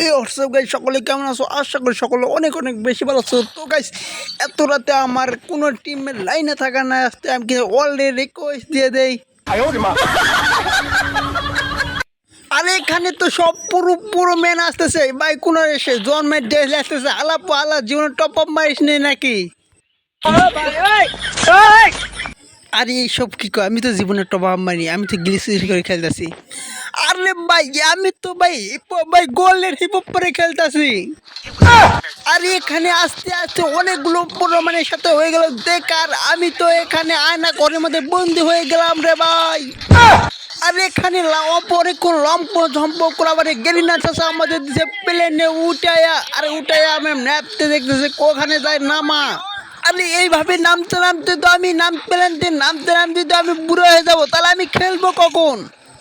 এই WhatsApp guys সকলে কেমন আছো? আশা করি সকলে অনেক অনেক বেশি ভালো আছো। তো গাইজ এত রাতে আমার কোনো টিমের লাইনে থাকা না আসতে আমি কিন্তু অলরেডি রিকোয়েস্ট দিয়ে দেই। আরে এখানে তো সব পুরো পুরো মেন আসতেছে। ভাই, কোন এসে জন্মের ড্রেস আসতেছে। আলাপ আলা জীবনে টপ আপ মারিস নেই নাকি? আরে এইসব কি কয়? আমি তো জীবনে টপ মারি আমি তো গ্লিস করে খেলতেছি। আরে ভাই, আমি তো ভাই ভাই গোল্ডের হিপ পরে খেলতেছি। আরে এখানে আস্তে আস্তে অনেকগুলো প্রমাণের সাথে হয়ে গেল। বেকার আমি তো এখানে আয়না ঘরের মধ্যে বন্দি হয়ে গেলাম রে ভাই। আর এখানে অনেকক্ষণ লম্প ঝম্প করে আবার গেরিনা চাষা আমাদের দিছে প্লেনে উঠায়া আর উঠায়া আমি ন্যাপতে দেখতেছে, কোখানে যায় নামা। আরে এইভাবে নামতে নামতে তো আমি নাম প্লেনতে নামতে নামতে তো আমি বুড়ো হয়ে যাব। তাহলে আমি খেলব কখন?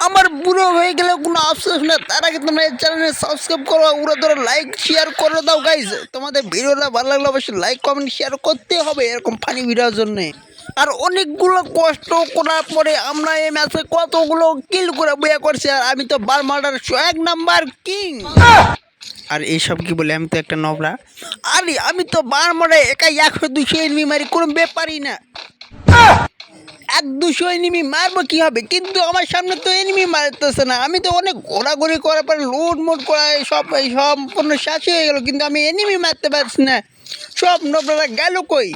আমার বুড়ো হয়ে গেলে কোনো আফসোস না। তার আগে তোমরা এই চ্যানেলে সাবস্ক্রাইব করো উড়ো ধরো লাইক শেয়ার করে দাও গাইজ তোমাদের ভিডিওটা ভালো লাগলে অবশ্যই লাইক কমেন্ট শেয়ার করতে হবে এরকম ফানি ভিডিওর জন্যে। আর অনেকগুলো কষ্ট করার পরে আমরা এই ম্যাচে কতগুলো কিল করে বইয়া করছি, আর আমি তো বার মার্ডার এক নাম্বার কিং আর এইসব কি বলে, আমি তো একটা নবরা। আরে, আমি তো বার মারে একাই একশো দুশো এনিমি মারি, কোনো ব্যাপারই না। এক দুশো এনিমি মারবো কি হবে? কিন্তু আমার সামনে তো এনিমি মারতেছে না। আমি তো অনেক ঘোরাঘুরি করার পরে লোড মোট করা সব সম্পূর্ণ শাসি হয়ে গেল, কিন্তু আমি এনিমি মারতে পারছি না। সব নবরা গেল কই?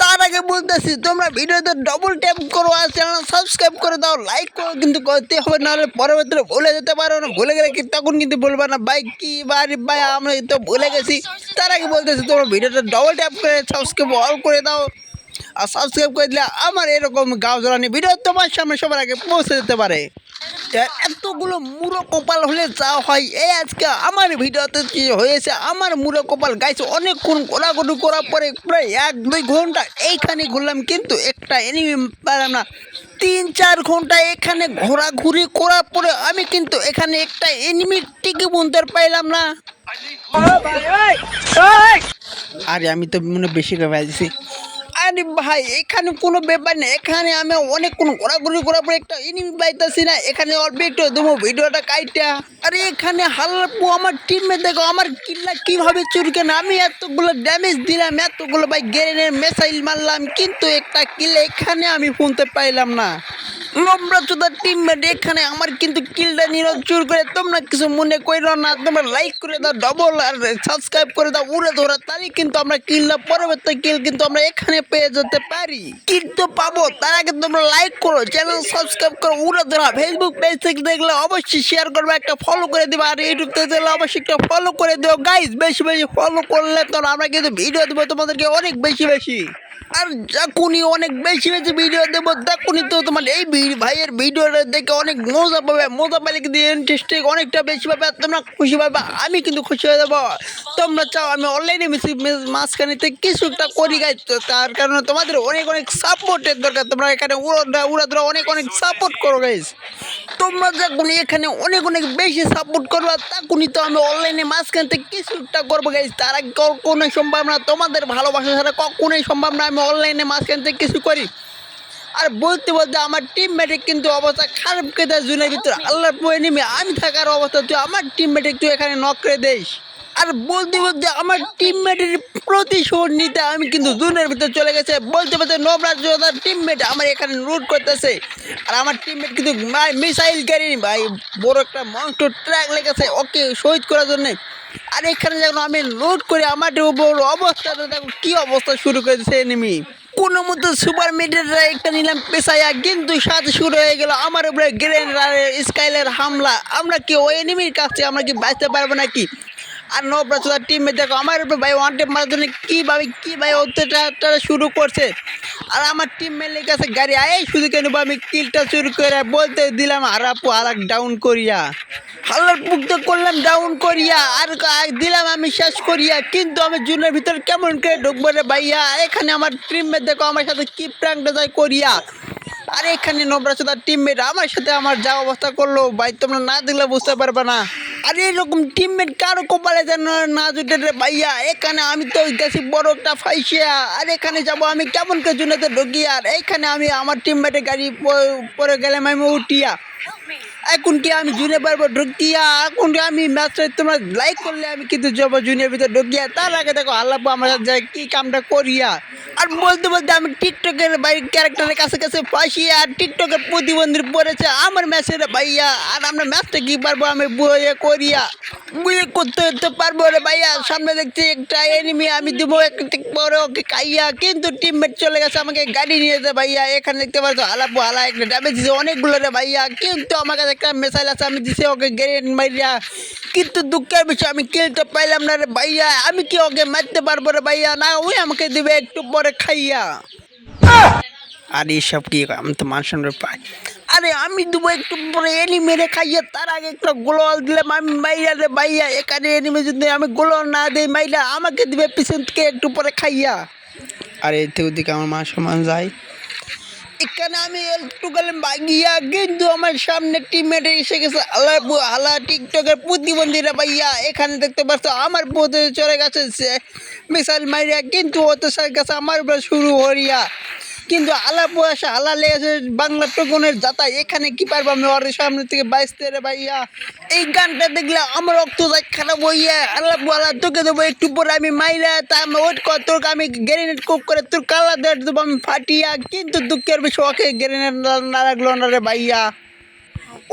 তার আগে বলতেছি, তোমরা ভিডিওতে ডবল ট্যাপ করো আর চ্যানেল সাবস্ক্রাইব করে দাও লাইক করো, কিন্তু করতে হবে নাহলে পরবর্তীতে ভুলে যেতে পারো না। ভুলে গেলে কি তখন কিন্তু বলবে না, ভাই, কি বাড়ি ভাই, আমরা তো ভুলে গেছি। তার আগে বলতেছি, তোমরা ভিডিওটা ডবল ট্যাপ করে সাবস্ক্রাইব অল করে দাও। আর সাবস্ক্রাইব করে দিলে আমার এরকম গাও জ্বালানি ভিডিও তোমার সামনে সবার আগে পৌঁছে যেতে পারে। এতগুলো মুড়ো কপাল হলে যা হয় এই আজকে আমার ভিডিওতে কি হয়েছে আমার মুড়ো কপাল গাইছে অনেকক্ষণ ঘোরাঘুরি করার পরে প্রায় এক দুই ঘণ্টা এইখানে ঘুরলাম কিন্তু একটা এনিমি পেলাম না। তিন চার ঘণ্টা এখানে ঘোরাঘুরি করার পরে আমি কিন্তু এখানে একটা এনিমির টিকে বুনতে পাইলাম না। আরে আমি তো মনে বেশি করে দিছি। আরে ভাই, এখানে কোনো ব্যাপার নেই। এখানে আমি অনেক কোনো ঘোরাঘুরি করার একটা ইনিমি পাইতেছি না। এখানে অল্প একটু দেবো ভিডিওটা কাইটা। আরে এখানে হাল্পু আমার টিমে দেখো, আমার কিল্লা কীভাবে চুরকে না? আমি এতগুলো ড্যামেজ দিলাম, এতগুলো ভাই গ্রেনের মেসাইল মারলাম, কিন্তু একটা কিল্লা এখানে আমি শুনতে পাইলাম না। নম্রা চোদার টিমমেট এখানে আমার কিন্তু কিলটা নিল চুর করে তোমরা কিছু মনে করো না, তোমরা লাইক করে দাও ডবল আর সাবস্ক্রাইব করে দাও, উড়ে ধরো, তারই কিন্তু আমরা কিলটা পরবর্তী কিল কিন্তু আমরা এখানে পেয়ে যেতে পারি। কিন্তু পাবো, তার আগে তোমরা লাইক করো চ্যানেল সাবস্ক্রাইব করো, উড়ে ধরো ফেসবুক পেজ থেকে দেখলে অবশ্যই শেয়ার করবে, একটা ফলো করে দিবে, আর ইউটিউব থেকে দেখলে অবশ্যই একটা ফলো করে দিও। গাইজ বেশি বেশি ফলো করলে তো আমরা কিন্তু ভিডিও দেবো তোমাদেরকে অনেক বেশি বেশি। আর যখনই অনেক বেশি বেশি ভিডিও দেবো, তখনই তো তোমার এই ভি- ভাইয়ের ভিডিওটা দেখে অনেক মজা পাবে। মজা পেলে কিন্তু ইন্টারেস্টিং অনেকটা বেশি পাবে তোমরা খুশি পাবে। আমি কিন্তু খুশি হয়ে যাব। তোমরা চাও আমি অনলাইনে মিশি মাঝখানেতে কিছু একটা করি গাই। তার কারণে তোমাদের অনেক অনেক সাপোর্টের দরকার। তোমরা এখানে উড়া উড়া ধরা অনেক অনেক সাপোর্ট করো গাইজ তোমরা যখন এখানে অনেক অনেক বেশি সাপোর্ট করবে, তখনই তো আমি অনলাইনে মাঝখান থেকে কিছু একটা করব গাইজ তার কখনোই সম্ভব না। তোমাদের ভালোবাসা ছাড়া কখনোই সম্ভব না আমি অনলাইনে মাঝখান থেকে কিছু করি। আর বলতে বলতে আমার টিমমেটে কিন্তু অবস্থা খারাপ কেটে জুনের ভিতরে। আল্লাহর পয়ে নেমে আমি থাকার অবস্থা, তুই আমার টিমমেটে তুই এখানে নক করে দিস। আর বলতে বলতে আমার টিমমেটের প্রতিশোধ নিতে আমি কিন্তু জুনের ভিতরে চলে গেছে। বলতে বলতে নবরাজ যোধার টিমমেট আমার এখানে রুট করতেছে। আর আমার টিমমেট কিন্তু মিসাইল গাড়ি ভাই, বড় একটা মন্ত্র ট্র্যাক লেগেছে ওকে শহীদ করার জন্যে। আর এখানে যখন আমি লোড করে আমার উপর অবস্থাটা দেখো কি অবস্থা শুরু করেছে এনিমি কোনো মতো সুপার মিডিয়াটা একটা নিলাম পেশায়া কিন্তু সাথে শুরু হয়ে গেল। আমার উপরে গ্রেন স্কাইলের হামলা। আমরা কি ওই এনিমির কাছে আমরা কি বাঁচতে পারব নাকি? আর নবরাচার টিমে দেখো, আমার উপরে ভাই ওয়ান টেপ মারার জন্য কীভাবে কী ভাই অত্যাচারটা শুরু করছে? আর আমার টিম মেলের কাছে গাড়ি আয় শুধু কেন আমি কিলটা শুরু করে বলতে দিলাম, আর আপু আর ডাউন করিয়া। হাল্লার পুকতে করলাম ডাউন করিয়া, আর দিলাম আমি, শেষ করিয়া। কিন্তু আমি জুনের ভিতর কেমন করে ঢুকবো রে ভাইয়া? এখানে আমার টিমমেট দেখো, আমার সাথে কি প্র্যাঙ্কটা যায় করিয়া। আর এখানে নবরাচদার টিমমেট আমার সাথে আমার যা অবস্থা করল, ভাই, তোমরা না দেখলে বুঝতে পারবে না। আর এরকম টিমমেট কারও কপালে যেন না জুটে রে ভাইয়া, এখানে আমি তো গেছি বড় একটা ফাইসিয়া। আর এখানে যাব আমি কেমন করে জুনেতে ঢুকি আর এখানে আমি আমার টিমমেটের গাড়ি পরে গেলাম আমি উঠিয়া। এখন কি আমি জুনে পারব? ঢুকিয়া, এখন আমি ম্যাচটা তোমরা লাইক করলে আমি কিন্তু যাব জুনিয়ার ভিতরে ঢুকিয়া? তার আগে দেখো, আল্লাহ আমার সাথে কী কামটা করিয়া? আর বলতে বলতে আমি টিকটকের বাইরের ক্যারেক্টারের কাছে কাছে ফাঁসিয়া আর টিকটকের প্রতিবন্ধী পড়েছে। আমার ম্যাচের ভাইয়া, আর আমরা ম্যাচটা কী পারব আমি বইয়ে করিয়া? বুয়ে করতে তো পারব রে ভাইয়া। সামনে দেখছি একটা এনিমি আমি দেবো পরে ওকে খাইয়া। কিন্তু টিমমেট চলে গেছে, আমাকে গাড়ি নিয়ে যেতে ভাইয়া। এখানে দেখতে পাচ্ছ হালাপো হালা একটা ড্যামেজ দিছে অনেকগুলো রে ভাইয়া। কিন্তু আমার কাছে একটা মেসাইল আছে, আমি দিছি ওকে গ্রেনেড মারিয়া কিন্তু দুঃখের বিষয়, আমি কিলতে পাইলাম না রে ভাইয়া। আমি কি ওকে মারতে পারব রে ভাইয়া? না, ওই আমাকে দিবে একটু পরে খাইয়া। আর এইসব কি আমি তো মানুষের পাই। আরে আমি দেবো একটু পরে এনি মেরে তার আগে একটা গোলওয়াল দিলাম। আমি মাইরা রে ভাইয়া, এখানে এনিমে যদি আমি গোলওয়াল না দিই মাইরা আমাকে দিবে পিছন থেকে একটু পরে খাইয়া। আর এর থেকে ওদিকে আমার মান সম্মান যায়। এখানে আমি একটু গেলাম ভাগিয়া। কিন্তু আমার সামনে টিমমেট এসে গেছে আল্লাহ আল্লাহ টিকটকের প্রতিবন্ধীরা ভাইয়া। এখানে দেখতে পাচ্ছ আমার পথে চলে গেছে মিসাইল মারিয়া কিন্তু ওতে গেছে আমার উপরে শুরু হরিয়া কিন্তু আলা বয়স আলা লেগেছে বাংলা টুকুনের যাতা, এখানে কি পারব? আমি ওর সামনে থেকে বাইসতে রে ভাইয়া। এই গানটা দেখলে আমার রক্ত যাই খারাপ হইয়া আল্লাহ আল্লাহ তোকে দেবো একটু পরে আমি মাইলা তা আমি ওয়েট কর তোর আমি গ্রেনেড কুক করে, তোর কালা দেবো আমি ফাটিয়া, কিন্তু দুঃখের বিষয়, ওকে গ্রেনেড না লাগল না রে ভাইয়া।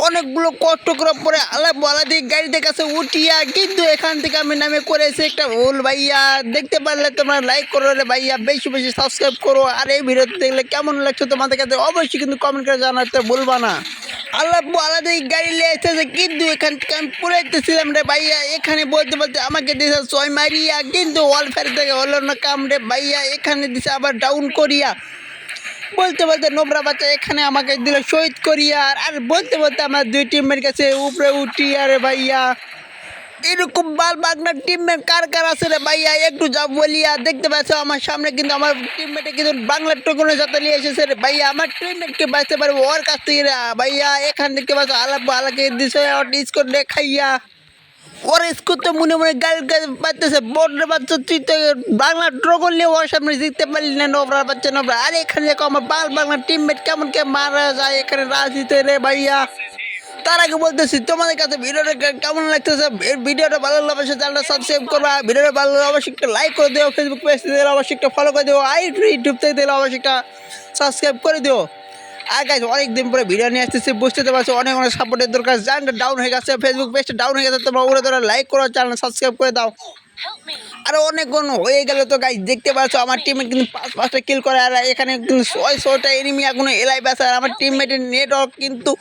অনেকগুলো কষ্ট করার পরে আলাপ আলাদি গাড়িতে কাছে উঠিয়া কিন্তু এখান থেকে আমি নামে করেছি একটা ভুল ভাইয়া। দেখতে পারলে তোমরা লাইক করো রে ভাইয়া, বেশি বেশি সাবস্ক্রাইব করো। আর এই ভিডিও দেখলে কেমন লাগছে তোমাদের কাছে অবশ্যই কিন্তু কমেন্ট করে জানাতে ভুলবা না। আল্লাহ আলাদা গাড়ি নিয়ে এসেছে কিন্তু এখান থেকে আমি পুরাইতেছিলাম রে ভাইয়া। এখানে বলতে বলতে আমাকে দিয়েছে ছয় মারিয়া, কিন্তু ওয়ালফেয়ার থেকে হলো না কাম রে ভাইয়া। এখানে দিছে আবার ডাউন করিয়া। বলতে বলতে নোবরা বাচ্চা এখানে আমাকে দিল, শহীদ করিয়া। আর বলতে বলতে আমার দুই টিমের কাছে উপরে উঠি, আরে ভাইয়া, এরকম বাল বাগনার টিমমেট কার কার আছে রে ভাইয়া? একটু যা বলিয়া দেখতে পাচ্ছ আমার সামনে কিন্তু আমার টিমমেটে কিন্তু বাংলার টুকুনো যাতে নিয়ে এসেছে রে ভাইয়া। আমার টিমমেটকে বাঁচতে পারব ওর কাছ থেকে ভাইয়া। এখান থেকে পাচ্ছ আলাপ আলাকে দিছে স্কোর খাইয়া। ওর স্কুল তো মনে মনে গাল গাল তুই তো বাংলা ওর সামনে জিততে পারলি না এখানে দেখো আমার বাল বাংলা টিমমেট কেমন কে মারা যায়, এখানে রাজনীতি রে ভাইয়া। তার আগে বলতেছি, তোমাদের কাছে ভিডিওটা কেমন লাগতেছে? ভিডিওটা ভালো লাগলে অবশ্যই চ্যানেলটা সাবস্ক্রাইব করবা। ভিডিওটা ভালো লাগলে অবশ্যই একটা লাইক করে দিও ফেসবুক পেজ দিলে অবশ্যই একটা ফলো করে দিও, আর ইউটিউব থেকে দিলে অবশ্যই একটা সাবস্ক্রাইব করে দিও। আর গাইজ অনেক দিন পরে ভিডিও নিয়ে আসতেছি বুঝতে তো পারছ অনেক অনেক সাপোর্টের দরকার। চ্যানেলটা ডাউন হয়ে গেছে ফেসবুক পেজটা ডাউন হয়ে গেছে তোমরা ওরা তোরা লাইক করো চ্যানেল সাবস্ক্রাইব করে দাও। আর অনেক গুণ হয়ে গেল তো গাইজ দেখতে পাচ্ছ আমার টিমে কিন্তু পাঁচ পাঁচটা কিল করে আর এখানে কিন্তু ছয় ছয়টা এনিমি এখনও এলাই আছে আর আমার টিমমেটের নেটওয়ার্ক কিন্তু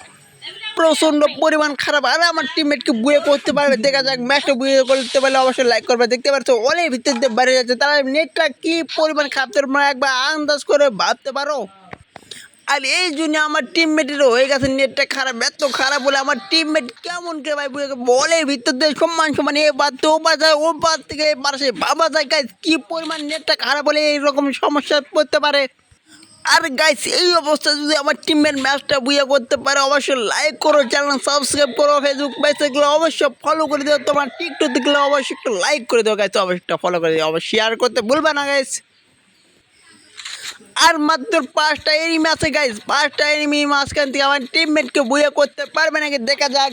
প্রচণ্ড পরিমাণ খারাপ। আর আমার টিমমেটকে বুয়ে করতে পারবে দেখা যাক ম্যাচটা বুয়ে করতে পারলে অবশ্যই লাইক করবে। দেখতে পাচ্ছ অনেক ভিতর দিয়ে বেড়ে যাচ্ছে তারা নেটটা কি পরিমাণ খারাপ তোমরা একবার আন্দাজ করে ভাবতে পারো। আর এই জন্য আমার টিমমেটের হয়ে গেছে নেটটা খারাপ, এত খারাপ বলে আমার টিমমেট কেমন কে ভাই বলে ভিতর দিয়ে সম্মান সম্মান, এ বাদ তো ও পার যায় ও পার থেকে এ পার সে বাবা যায় গাইজ কি পরিমাণ নেটটা খারাপ হলে এইরকম সমস্যা পড়তে পারে? আর গাইস এই অবস্থা যদি আমার টিমের ম্যাচটা বুঝে করতে পারে, অবশ্যই লাইক করো চ্যানেল সাবস্ক্রাইব করো ফেসবুক পেজ দেখলে অবশ্যই ফলো করে দিও। তোমার টিকটক দেখলে অবশ্যই একটু লাইক করে দিও গাইস অবশ্যই ফলো করে দিও, অবশ্যই শেয়ার করতে ভুলবে না গাইস আর মাত্র পাঁচটা এনিমি আছে গাইস পাঁচটা এনিমি মাঝখান থেকে আমার টিমমেটকে বুয়ে করতে পারবে নাকি দেখা যাক।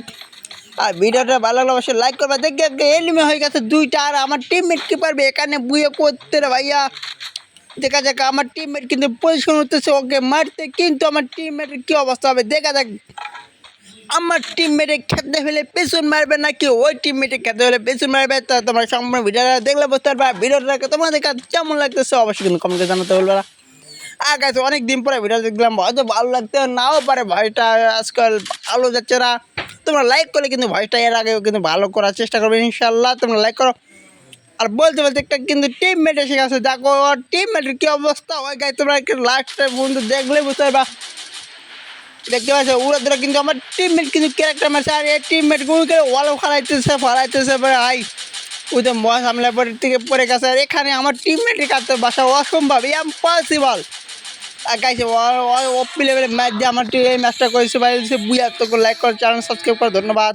আর ভিডিওটা ভালো লাগলে অবশ্যই লাইক করবে। দেখে এনিমি হয়ে গেছে দুইটা, আর আমার টিমমেট কি পারবে এখানে বুয়ে করতে রে ভাইয়া। দেখা যাক, আমার টিমমেট কিন্তু পজিশন হতেছে, ওকে মারতে, কিন্তু আমার টিমমেটের কী অবস্থা হবে? দেখা যাক। আমার টিমমেটে খেতে ফেলে পেছন মারবে নাকি ওই টিমমেটে খেতে ফেলে পেছন মারবে? তা তোমার সম্পূর্ণ ভিডিওটা দেখলে বুঝতে পারবে। আর ভিডিওটাকে তোমাদের কাছে কেমন লাগতেছে অবশ্যই কিন্তু কমেন্টে জানাতে বলবে গাছ অনেক দিন পরে ভিডিও দেখলাম, হয়তো ভালো লাগতে নাও পারে। ভয়টা আজকাল ভালো যাচ্ছে না। তোমরা লাইক করলে কিন্তু ভয়টা এর আগেও কিন্তু ভালো করার চেষ্টা করবে ইনশাল্লাহ তোমরা লাইক করো। আর বলতে বলতে একটা কিন্তু টিম মেট এসে গেছে। দেখো টিম মেটের কী অবস্থা ওই গায়ে তোমরা একটু লাস্টে বন্ধু দেখলে বুঝতে পারবা। দেখতে পাচ্ছ ওরা ধরে কিন্তু আমার টিমমেট কিন্তু ক্যারেক্টার মারছে, আর এই টিমমেট গুলোকে ওয়ালও ফালাইতেছে ফালাইতেছে পরে আই, ওই তো মহা সামলে পরে থেকে পড়ে গেছে, আর এখানে আমার টিমমেটের কাছে বাসা অসম্ভব ইম্পসিবল গাইছে ও প্লেয়ারের ম্যাচ দিয়ে আমার এই ম্যাচটা করেছে ভাই বুঝে তো লাইক করে চ্যানেল সাবস্ক্রাইব করে ধন্যবাদ